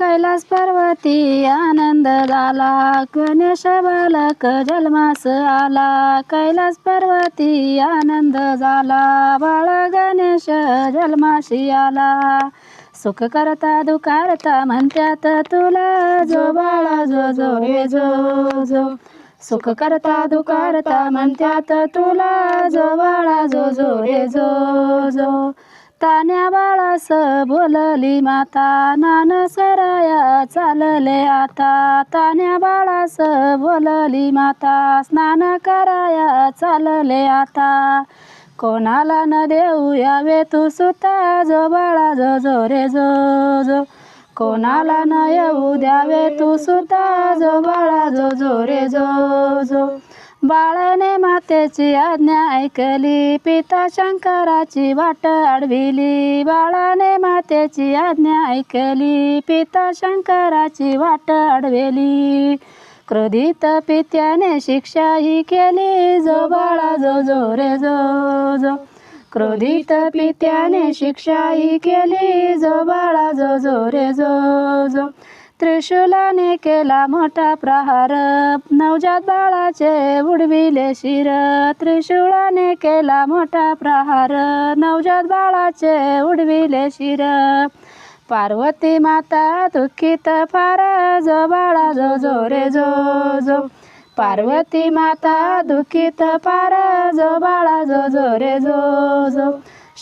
कैलास पर्वती आनंद झाला. गणेश बालक जन्मास आला. कैलास पर्वती आनंद झाला. बाळ गणेश जन्माशी आला. सुख करता दुकारता म्हणत्यात तुला जो बाळा जो जो रे जो जो. सुख करता दुकारता म्हणत्यात तुला जो बाळा जो जो रे जो जो. तान्या बाळास बोलली माता नान सराया चालले आता. तान्या बाळास बोलली माता स्नान कराया चालले आता. कोणाला न देऊ यावे तू सुता जो बाळा जो जो रे जो जो. कोणाला न येऊ द्यावे तू सुता जो बाळा जो जो रे जो जो. बाळाने मातेची आज्ञा ऐकली पिता शंकराची वाट अडविली बाळाने मातेची आज्ञा ऐकली पिता शंकराची वाट अडविली क्रोधित पित्याने शिक्षा ही केली जो बाळा जो जो रे जो जो. क्रोधित पित्याने शिक्षा ही केली जो बाळा जो जो रे जो जो. त्रिशूलाने केला मोठा प्रहार. नवजात बाळाचे उडविले शिर. त्रिशूळाने केला मोठा प्रहार. नवजात बाळाचे उडविले शिर. पार्वती माता दुःखित फार. जो बाळा जो जो रे जो जो. पार्वती माता दुःखित फार. जो बाळा जो जो रे जो जो.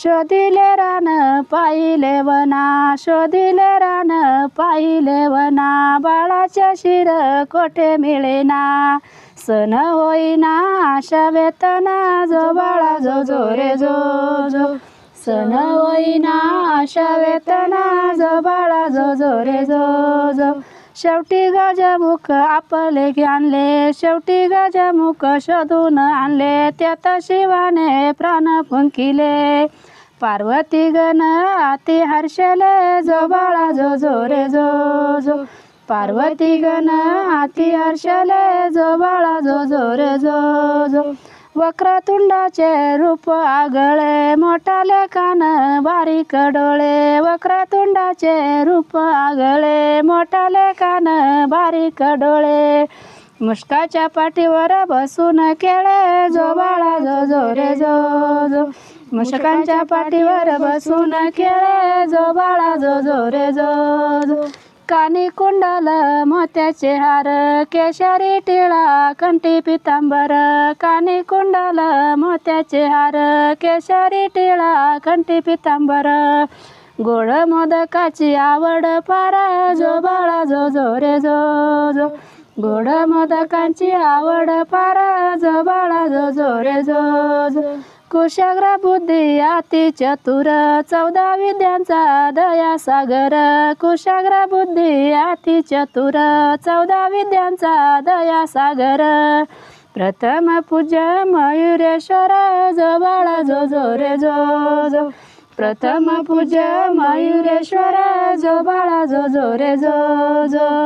शोधिले रान पाहिले वना. शोधिले रान पाहिले वना. बाळाच्या शिर कोठे मिळेना? सण होईना आशा वेतना. जो बाळा जो जो रे जो जो. सण होईना आशा वेतना. जो बाळा जो जो रे जो जो. शेवटी गजमुख आपले आणले. शेवटी गजमुख शोधून आणले. त्यात शिवाने प्राण फुंकिले. पार्वती गण आती हर्षले जो बाळा जो जो रे जो जो. पार्वती गण आती हर्षले जो बाळा जो जो रे जो जो. वक्रतुंडाचे रूप आगळे मोठाले कान बारीक डोळे. वक्रतुंडाचे रूप आगळे मोठाले कान बारीक डोळे. मुष्काच्या पाठीवर बसून केळे जो बाळा जो जो रे जो जो. मुशकांच्या पाठीवर बसून खेळे जो बाळा जो जो रे जो जो. कानी कुंडल मोत्याचे हार केशरी टिळा कंठी पितांबर. कानी कुंडल मोत्याचे हार केशरी टिळा कंठी पितांबर. गोड मोदकाची आवड फार जो बाळा जो जो रे जो जो. गोड मोदकांची आवड फार जो बाळा जो जो रे जो जो. कुशाग्र बुद्धी अति चतुर. चौदा विद्यांचा दया सागर. कुशाग्र बुद्धी अति चतुर. चौदा विद्यांचा दया सागर. प्रथम पूज्य मयुरेश्वर. जो बाळा जो जो रे जो जो. प्रथम पूज्य मयुरेश्वर. जो बाळा जो जो रे जो जो.